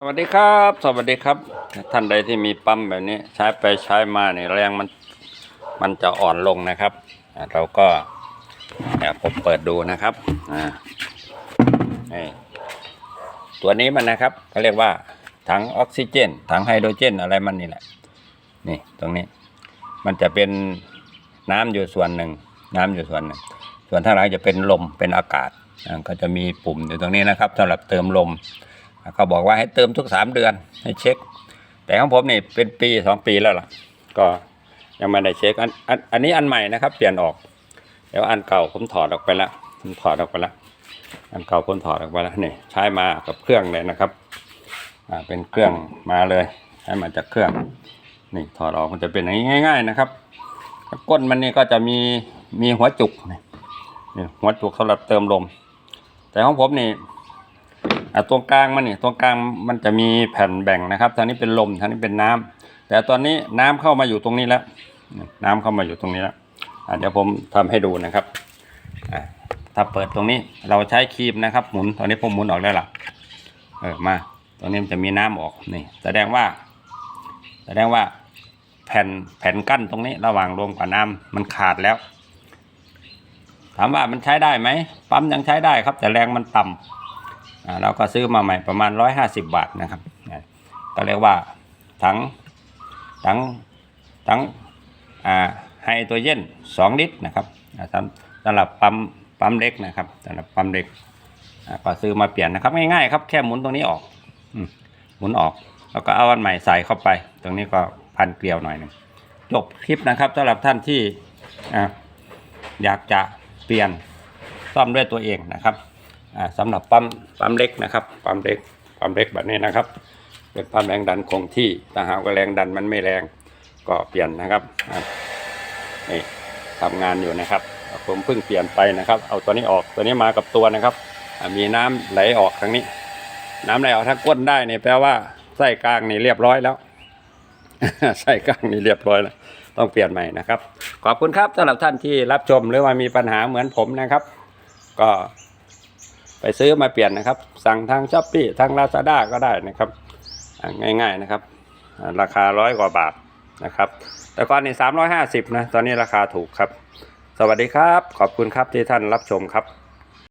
สวัสดีครับ สวัสดีครับ ท่านใดที่มีปั๊มแบบนี้ใช้ไปใช้มาเนี่ยแรงมันมันจะอ่อนลงนะครับเราก็เนี่ยผมเปิดดูนะครับอ่านี่ตัวนี้มันนะครับเขาเรียกว่าถังออกซิเจนถังไฮโดรเจนอะไรมันนี่แหละนี่ตรงนี้มันจะเป็นน้ำอยู่ส่วนหนึ่ง น้ำอยู่ส่วนหนึ่ง ส่วนทางหลังจะเป็นลมเป็นอากาศก็จะมีปุ่มอยู่ตรงนี้นะครับสำหรับเติมลม เขาบอกว่าให้เติมทุกสามเดือนให้เช็ค แต่ของผมนี่เป็นปีสองปีแล้วล่ะ ก็ยังไม่ได้เช็คอันอันอันนี้อันใหม่นะครับ เปลี่ยนออกเดี๋ยวอันเก่าผมถอดออกไปแล้วผมถอดออกไปแล้วอันเก่าผมถอดออกไปแล้วนี่ใช้มากับเครื่องเลยนะครับอ่าเป็นเครื่องมาเลยใช้มาจากเครื่องนี่ถอดออกมันจะเป็นอย่างนี้ง่าย ๆ นะครับก้นมันนี่ก็จะมีมีหัวจุกนี่นี่หัวจุกสำหรับเติมลม แต่ของผมนี่ อะตรงกลางมันนี่ตรงกลางมันจะมีแผ่นแบ่งนะครับทางนี้เป็นลมทางนี้เป็นน้ำแต่ตอนนี้น้ำเข้ามาอยู่ตรงนี้แล้ว น้ำเข้ามาอยู่ตรงนี้แล้วอะเดี๋ยวผมทำให้ดูนะครับอะถ้าเปิดตรงนี้เราใช้ครีมนะครับ หมุนตอนนี้ผมหมุนออกได้ละเออมาตรงนี้มันจะมีน้ำออกนี่ แสดงว่า แสดงว่าแผ่นแผ่นกั้นตรงนี้ระหว่างลมกับน้ำมันขาดแล้ว ถามว่ามันใช้ได้ไหมปั๊มยังใช้ได้ครับ แต่แรงมันต่ำอ่า เราก็ซื้อมาใหม่ประมาณ 150 บาทนะครับก็เรียกว่าถังถังถังไฮโดรเจน2 ลิตรนะครับสำหรับปั๊มปั๊มเล็กนะครับสำหรับปั๊มเล็กก็ซื้อมาเปลี่ยนนะครับง่ายๆครับแค่หมุนตรงนี้ออกหมุนออก แล้วก็เอาอันใหม่ใส่เข้าไป ตรงนี้ก็พันเกลียวหน่อยหนึงจบคลิปนะครับสำหรับท่านที่อยากจะเปลี่ยนซ่อมด้วยตัวเองนะครับ สำหรับปั๊มปั๊มเล็กนะครับปั๊มเล็กปั๊มเล็กแบบนี้นะครับ เป็นปั๊มแรงดันคงที่ถ้าหากว่าแรงดันมันไม่แรงก็เปลี่ยนนะครับนี่ทำงานอยู่นะครับ ผมเพิ่งเปลี่ยนไปนะครับ เอาตัวนี้ออกตัวนี้มากับตัวนะครับ มีน้ำไหลออกทางนี้ น้ำไหลออกถ้าก้นได้เนี่ยแปลว่าไส้กลางนี่เรียบร้อยแล้วไส้กลางนี่เรียบร้อยแล้วต้องเปลี่ยนใหม่นะครับ ขอบคุณครับสำหรับท่านที่รับชมหรือว่ามีปัญหาเหมือนผมนะครับ ก็ ไปซื้อมาเปลี่ยนนะครับ สั่งทางช้อปปี้ทางลาซาด้าก็ได้นะครับง่ายๆนะครับ ราคาร้อยกว่าบาทนะครับ แต่ก่อนนี่สามร้อยห้าสิบนะ ตอนนี้ราคาถูกครับ สวัสดีครับ ขอบคุณครับที่ท่านรับชมครับ